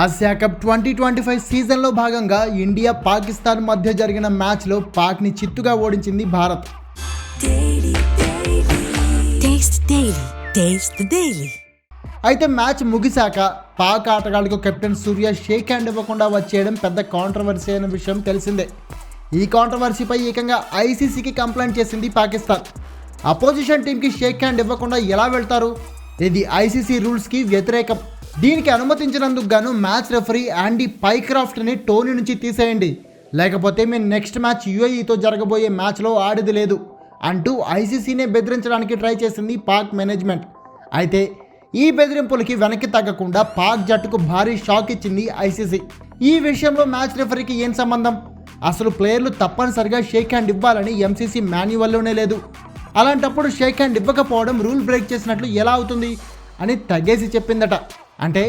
Asia cup twenty twenty five సీజన్లో భాగంగా India Pakistan మధ్య జరిగిన మ్యాచ్లో పాక్ని చిత్తుగా ఓడించింది భారత్. అయితే మ్యాచ్ ముగిశాక పాక్ ఆటగాళ్ళకు కెప్టెన్ సూర్య షేక్ హ్యాండ్ ఇవ్వకుండా వచ్చేయడం పెద్ద కాంట్రవర్సీ అయిన విషయం తెలిసిందే. ఈ కాంట్రవర్సీపై ఏకంగా ఐసీసీకి కంప్లైంట్ చేసింది పాకిస్తాన్. అపోజిషన్ టీంకి షేక్ హ్యాండ్ ఇవ్వకుండా ఎలా వెళ్తారు? ఇది ఐసీసీ రూల్స్కి వ్యతిరేకం. దీనికి అనుమతించినందుకు గాను మ్యాచ్ రెఫరీ యాండీ పైక్రాఫ్ట్ని టోనీ నుంచి తీసేయండి. లేకపోతే మేము నెక్స్ట్ మ్యాచ్ యుఏఈతో జరగబోయే మ్యాచ్లో ఆడేది లేదు అంటూ ఐసీసీనే బెదిరించడానికి ట్రై చేసింది పాక్ మేనేజ్మెంట్. అయితే ఈ బెదిరింపులకి వెనక్కి తగ్గకుండా పాక్ జట్టుకు భారీ షాక్ ఇచ్చింది ఐసీసీ. ఈ విషయంలో మ్యాచ్ రెఫరీకి ఏం సంబంధం? అసలు ప్లేయర్లు తప్పనిసరిగా షేక్ హ్యాండ్ ఇవ్వాలని ఎంసీసీ మాన్యువల్లోనే లేదు. అలాంటప్పుడు షేక్ హ్యాండ్ ఇవ్వకపోవడం రూల్ బ్రేక్ చేసినట్లు ఎలా అవుతుంది అని తగ్గేసి చెప్పిందట. అంటే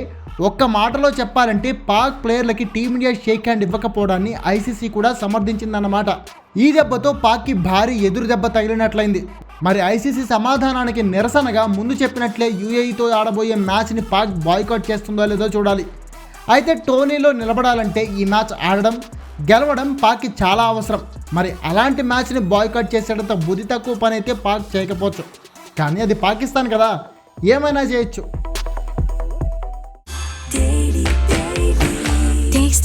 ఒక్క మాటలో చెప్పాలంటే పాక్ ప్లేయర్లకి టీమిండియా షేక్ హ్యాండ్ ఇవ్వకపోవడాన్ని ఐసీసీ కూడా సమర్థించిందన్నమాట. ఈ దెబ్బతో పాక్కి భారీ ఎదురు దెబ్బ తగిలినట్లయింది. మరి ఐసీసీ సమాధానానికి నిరసనగా ముందు చెప్పినట్లే యూఏఈతో ఆడబోయే మ్యాచ్ని పాక్ బాయ్కాట్ చేస్తుందో లేదో చూడాలి. అయితే టోనీలో నిలబడాలంటే ఈ మ్యాచ్ ఆడడం గెలవడం పాక్కి చాలా అవసరం. మరి అలాంటి మ్యాచ్ని బాయ్కాట్ చేసేటంత బుద్ధి తక్కువ పని అయితే పాక్ చేయకపోవచ్చు. కానీ అది పాకిస్తాన్ కదా. ఏమైనా చేయొచ్చు.